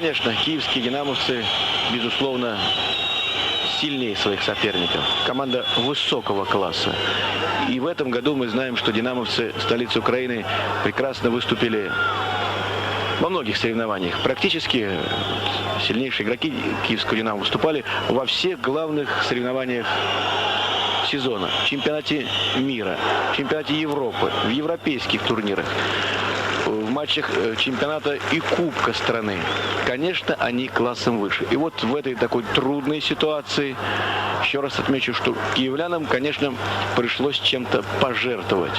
конечно, киевские динамовцы, безусловно, сильнее своих соперников. Команда высокого класса. И в этом году мы знаем, что динамовцы столицы Украины прекрасно выступили во многих соревнованиях. Практически сильнейшие игроки киевского «Динамо» выступали во всех главных соревнованиях сезона. В чемпионате мира, в чемпионате Европы, в европейских турнирах, матчах э, чемпионата и кубка страны. Конечно, они классом выше. И вот в этой такой трудной ситуации, еще раз отмечу, что киевлянам, конечно, пришлось чем-то пожертвовать.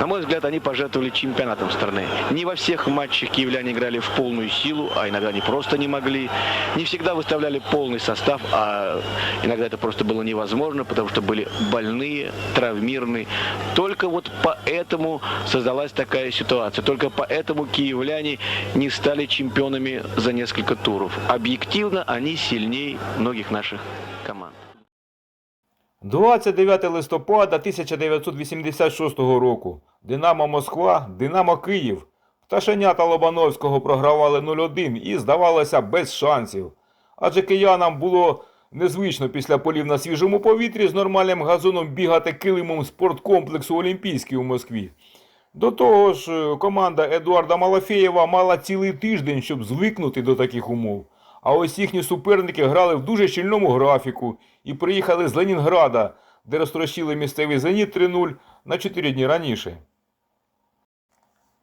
На мой взгляд, они пожертвовали чемпионатом страны. Не во всех матчах киевляне играли в полную силу, а иногда они просто не могли. Не всегда выставляли полный состав, а иногда это просто было невозможно, потому что были больные, травмированные. Только вот поэтому создалась такая ситуация. Только поэтому киевляне не стали чемпионами за несколько туров. Объективно они сильнее многих наших команд. 29 листопада 1986 року. Динамо Москва, Динамо Київ. Пташенята Лобановського програвали 0-1 і, здавалося, без шансів. Адже киянам було незвично після полів на свіжому повітрі з нормальним газоном бігати килимом спорткомплексу Олімпійський у Москві. До того ж, команда Едуарда Малафєєва мала цілий тиждень, щоб звикнути до таких умов. А ось їхні суперники грали в дуже щільному графіку і приїхали з Ленінграда, де розтрощили місцевий «Зеніт» 3-0 на 4 дні раніше.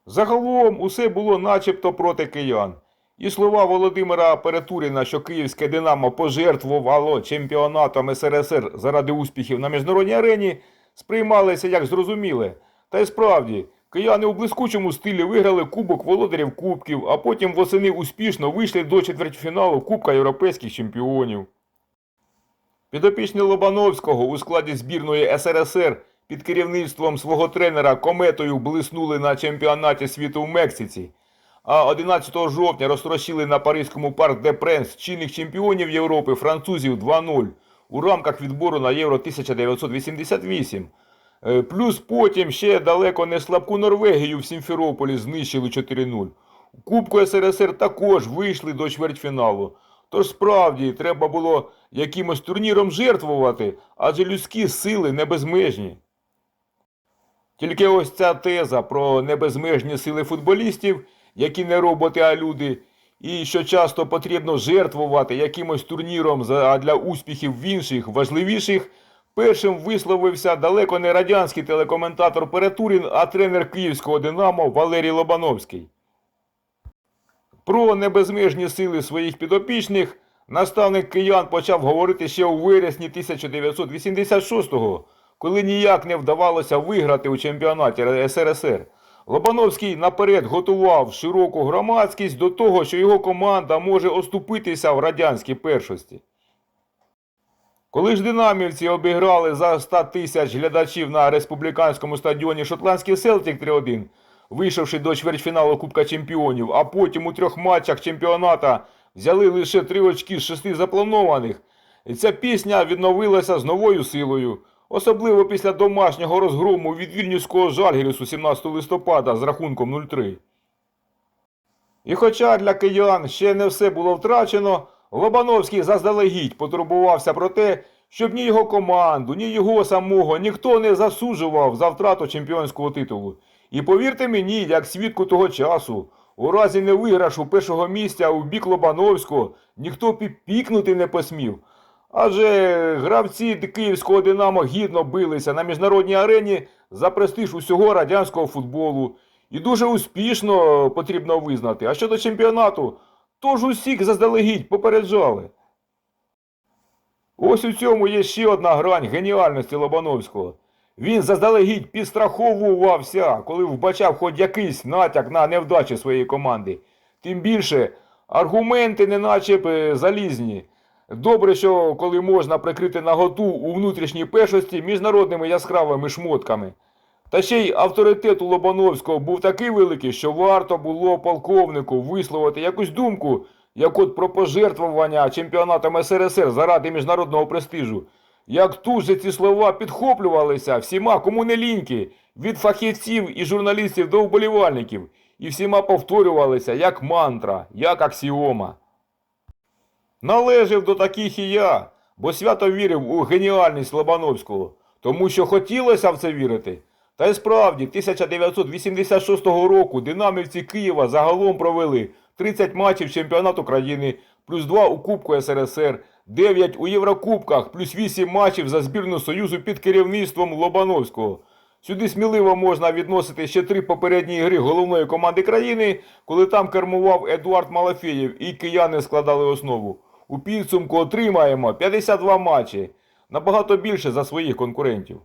Загалом усе було начебто проти киян. І слова Володимира Перетуріна, що київське Динамо пожертвувало чемпіонатом СРСР заради успіхів на міжнародній арені, сприймалися як зрозуміле. Та й справді, кияни у блискучому стилі виграли Кубок Володарів Кубків, а потім восени успішно вийшли до четвертьфіналу Кубка Європейських чемпіонів. Підопічні Лобановського у складі збірної СРСР під керівництвом свого тренера кометою блиснули на чемпіонаті світу в Мексиці, а 11 жовтня розтрощили на Паризькому парк де Пренс чинних чемпіонів Європи французів 2-0 у рамках відбору на Євро 1988. Е, Плюс потім ще далеко не слабку Норвегію в Сімферополі знищили 4-0. У Кубку СРСР також вийшли до чвертьфіналу. Тож справді треба було якимось турніром жертвувати, адже людські сили не безмежні. Тільки ось ця теза про небезмежні сили футболістів, які не роботи, а люди, і що часто потрібно жертвувати якимось турніром для успіхів в інших важливіших, першим висловився далеко не радянський телекоментатор Перетурін, а тренер київського Динамо Валерій Лобановський. Про небезмежні сили своїх підопічних наставник киян почав говорити ще у вересні 1986-го, коли ніяк не вдавалося виграти у чемпіонаті СРСР. Лобановський наперед готував широку громадськість до того, що його команда може оступитися в радянській першості. Коли ж динамівці обіграли за 100 тисяч глядачів на республіканському стадіоні Шотландський Селтік 3-1, вийшовши до чвертьфіналу Кубка Чемпіонів, а потім у трьох матчах чемпіоната взяли лише три очки з шести запланованих, ця пісня відновилася з новою силою, особливо після домашнього розгрому від вільнюського Жальгірісу 17 листопада з рахунком 0-3. І хоча для киян ще не все було втрачено, Лобановський заздалегідь потурбувався про те, щоб ні його команду, ні його самого ніхто не засуджував за втрату чемпіонського титулу. І повірте мені, як свідку того часу, у разі невиграшу першого місця у бік Лобановського ніхто піпікнути не посмів. Адже гравці київського Динамо гідно билися на міжнародній арені за престиж усього радянського футболу. І дуже успішно потрібно визнати. А щодо чемпіонату, то ж усіх заздалегідь попереджали. Ось у цьому є ще одна грань геніальності Лобановського. Він заздалегідь підстраховувався, коли вбачав хоч якийсь натяк на невдачу своєї команди. Тим більше аргументи неначе е, залізні. Добре, що коли можна прикрити наготу у внутрішній першості міжнародними яскравими шмотками. Та ще й авторитет у Лобановського був такий великий, що варто було полковнику висловити якусь думку, як от про пожертвування чемпіонатом СРСР заради міжнародного престижу. Як тут же ці слова підхоплювалися всіма, кому не ліньки, від фахівців і журналістів до вболівальників. і всіма повторювалися як мантра, як аксіома. Належав до таких і я, бо свято вірив у геніальність Лобановського, тому що хотілося в це вірити. Та й справді, 1986 року динамівці Києва загалом провели 30 матчів чемпіонату країни, плюс 2 у Кубку СРСР, 9 у Єврокубках, плюс 8 матчів за збірну Союзу під керівництвом Лобановського. Сюди сміливо можна відносити ще три попередні гри головної команди країни, коли там кермував Едуард Малафєєв і кияни складали основу. У підсумку отримаємо 52 матчі, набагато більше за своїх конкурентів.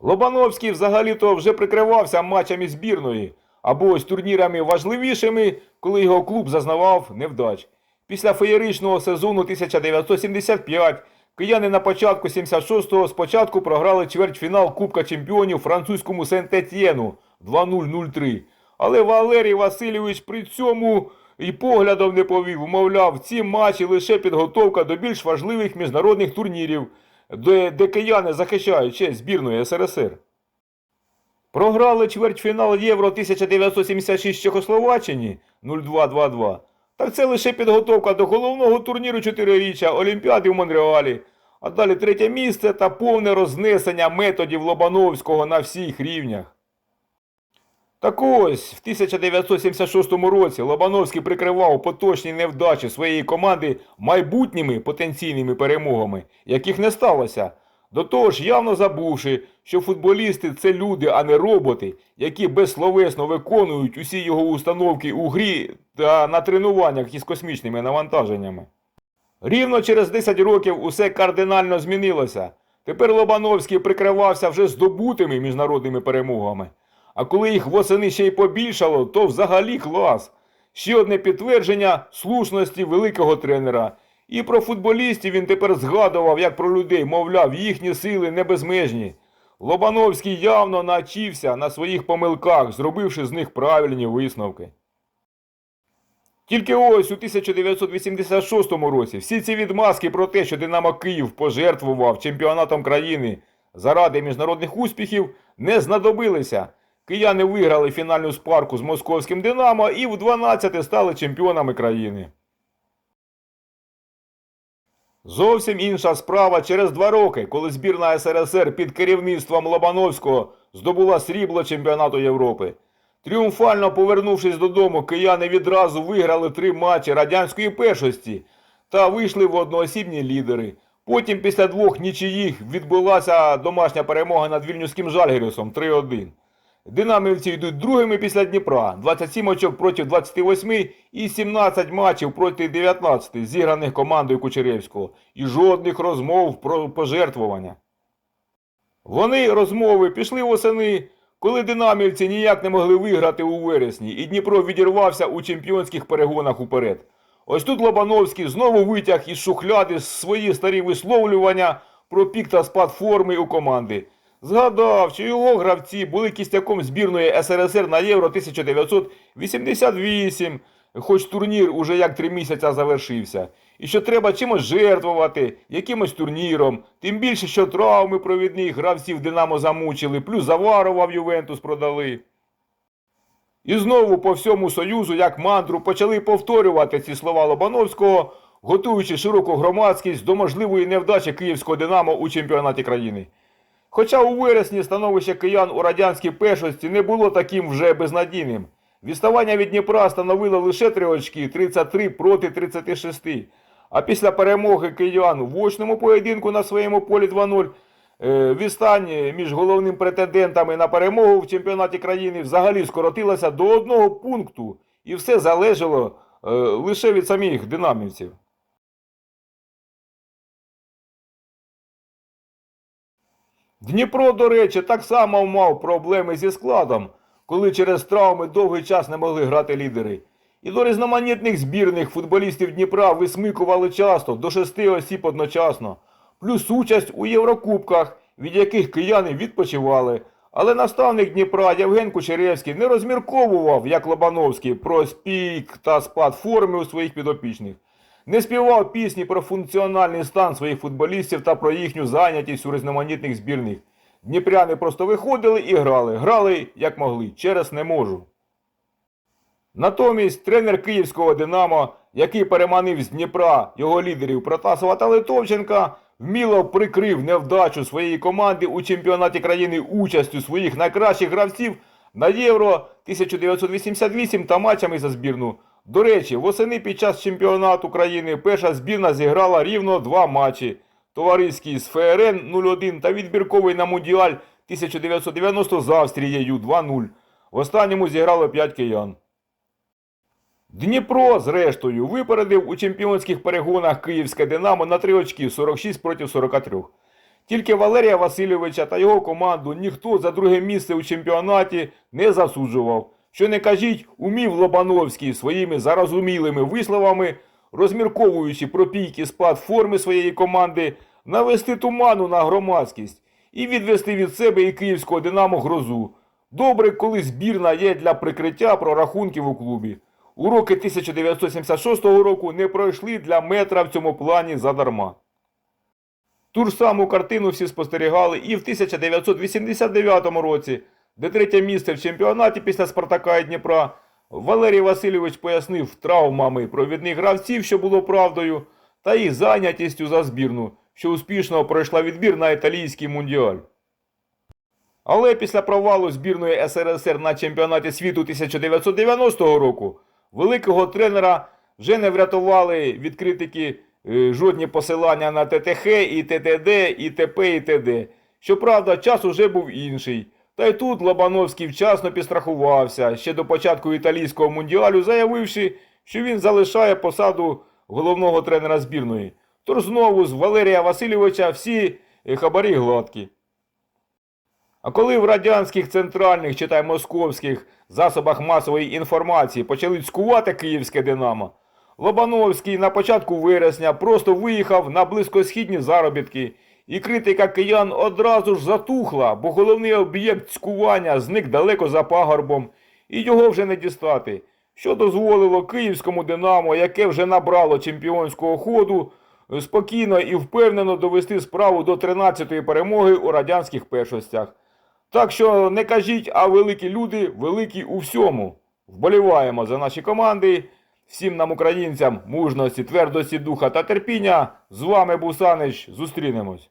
Лобановський взагалі-то вже прикривався матчами збірної, або ось турнірами важливішими, коли його клуб зазнавав невдач. Після феєричного сезону 1975 кияни на початку 76-го спочатку програли чвертьфінал Кубка чемпіонів французькому Сент-Етьєну 2-0-0-3. Але Валерій Васильович при цьому і поглядом не повів, мовляв, ці матчі лише підготовка до більш важливих міжнародних турнірів, де, де кияни захищають честь збірної СРСР. Програли чвертьфінал Євро 1976 Чехословаччині 0-2-2-2. Так це лише підготовка до головного турніру чотириріччя Олімпіади в Монреалі. А далі третє місце та повне рознесення методів Лобановського на всіх рівнях. Так ось, в 1976 році Лобановський прикривав поточні невдачі своєї команди майбутніми потенційними перемогами, яких не сталося. До того ж, явно забувши, що футболісти це люди, а не роботи, які безсловесно виконують усі його установки у грі та на тренуваннях із космічними навантаженнями. Рівно через 10 років усе кардинально змінилося. Тепер Лобановський прикривався вже здобутими міжнародними перемогами. А коли їх восени ще й побільшало, то взагалі клас. Ще одне підтвердження слушності великого тренера. І про футболістів він тепер згадував, як про людей, мовляв, їхні сили не безмежні. Лобановський явно навчився на своїх помилках, зробивши з них правильні висновки. Тільки ось у 1986 році всі ці відмазки про те, що Динамо Київ пожертвував чемпіонатом країни заради міжнародних успіхів, не знадобилися. Кияни виграли фінальну спарку з московським Динамо і в 12 стали чемпіонами країни. Зовсім інша справа через два роки, коли збірна СРСР під керівництвом Лобановського здобула срібло чемпіонату Європи. Тріумфально повернувшись додому, кияни відразу виграли три матчі радянської першості та вийшли в одноосібні лідери. Потім після двох нічиїх відбулася домашня перемога над Вільнюським Жальгірісом 3-1. Динамівці йдуть другими після Дніпра, 27 очок проти 28 і 17 матчів проти 19 зіграних командою Кучеревського. І жодних розмов про пожертвування. Вони, розмови, пішли восени, коли динамівці ніяк не могли виграти у вересні, і Дніпро відірвався у чемпіонських перегонах уперед. Ось тут Лобановський знову витяг із шухляди свої старі висловлювання про пік та спад форми у команди. Згадав, що його гравці були кістяком збірної СРСР на Євро 1988, хоч турнір уже як три місяця завершився. І що треба чимось жертвувати, якимось турніром, тим більше, що травми провідних гравців Динамо замучили, плюс Заварова в Ювентус продали. І знову по всьому Союзу, як мантру, почали повторювати ці слова Лобановського, готуючи широку громадськість до можливої невдачі київського Динамо у чемпіонаті країни. Хоча у вересні становище киян у радянській першості не було таким вже безнадійним. Відставання від Дніпра становило лише 3 очки 33 проти 36. А після перемоги киян в очному поєдинку на своєму полі 2-0 е, відстань між головними претендентами на перемогу в чемпіонаті країни взагалі скоротилася до одного пункту, і все залежало е, лише від самих динамівців. Дніпро, до речі, так само мав проблеми зі складом, коли через травми довгий час не могли грати лідери. І до різноманітних збірних футболістів Дніпра висмикували часто до шести осіб одночасно, плюс участь у Єврокубках, від яких кияни відпочивали. Але наставник Дніпра Євген Кучеревський не розмірковував, як Лобановський, про спік та спад форми у своїх підопічних. Не співав пісні про функціональний стан своїх футболістів та про їхню зайнятість у різноманітних збірних. Дніпряни просто виходили і грали. Грали як могли, через не можу. Натомість тренер київського Динамо, який переманив з Дніпра його лідерів Протасова та Литовченка, вміло прикрив невдачу своєї команди у чемпіонаті країни участю своїх найкращих гравців на Євро 1988 та матчами за збірну. До речі, восени під час чемпіонату країни перша збірна зіграла рівно два матчі. Товариський з ФРН 0-1 та відбірковий на Мундіаль 1990 з Австрією 2-0. В останньому зіграло 5 киян. Дніпро, зрештою, випередив у чемпіонських перегонах київське Динамо на 3 очки 46 проти 43. Тільки Валерія Васильовича та його команду ніхто за друге місце у чемпіонаті не засуджував. Що не кажіть, умів Лобановський своїми зарозумілими висловами, розмірковуючи про пійки спад форми своєї команди, навести туману на громадськість і відвести від себе і київського Динамо грозу. Добре, коли збірна є для прикриття прорахунків у клубі. Уроки 1976 року не пройшли для метра в цьому плані задарма. Ту ж саму картину всі спостерігали і в 1989 році, де третє місце в чемпіонаті після Спартака і Дніпра Валерій Васильович пояснив травмами провідних гравців, що було правдою, та їх зайнятістю за збірну, що успішно пройшла відбір на італійський мундіаль. Але після провалу збірної СРСР на чемпіонаті світу 1990 року великого тренера вже не врятували від критики е, жодні посилання на ТТХ, і ТТД, і ТП, і ТД. Щоправда, час уже був інший. Та й тут Лобановський вчасно підстрахувався ще до початку італійського мундіалю, заявивши, що він залишає посаду головного тренера збірної. Тож знову з Валерія Васильовича всі е, хабарі гладкі. А коли в радянських центральних, читай московських засобах масової інформації почали цькувати київське Динамо, Лобановський на початку вересня просто виїхав на близькосхідні заробітки, і критика киян одразу ж затухла, бо головний об'єкт цькування зник далеко за пагорбом, і його вже не дістати, що дозволило київському Динамо, яке вже набрало чемпіонського ходу, спокійно і впевнено довести справу до 13-ї перемоги у радянських першостях. Так що не кажіть, а великі люди великі у всьому. Вболіваємо за наші команди. Всім нам, українцям, мужності, твердості духа та терпіння. З вами був Санич. Зустрінемось.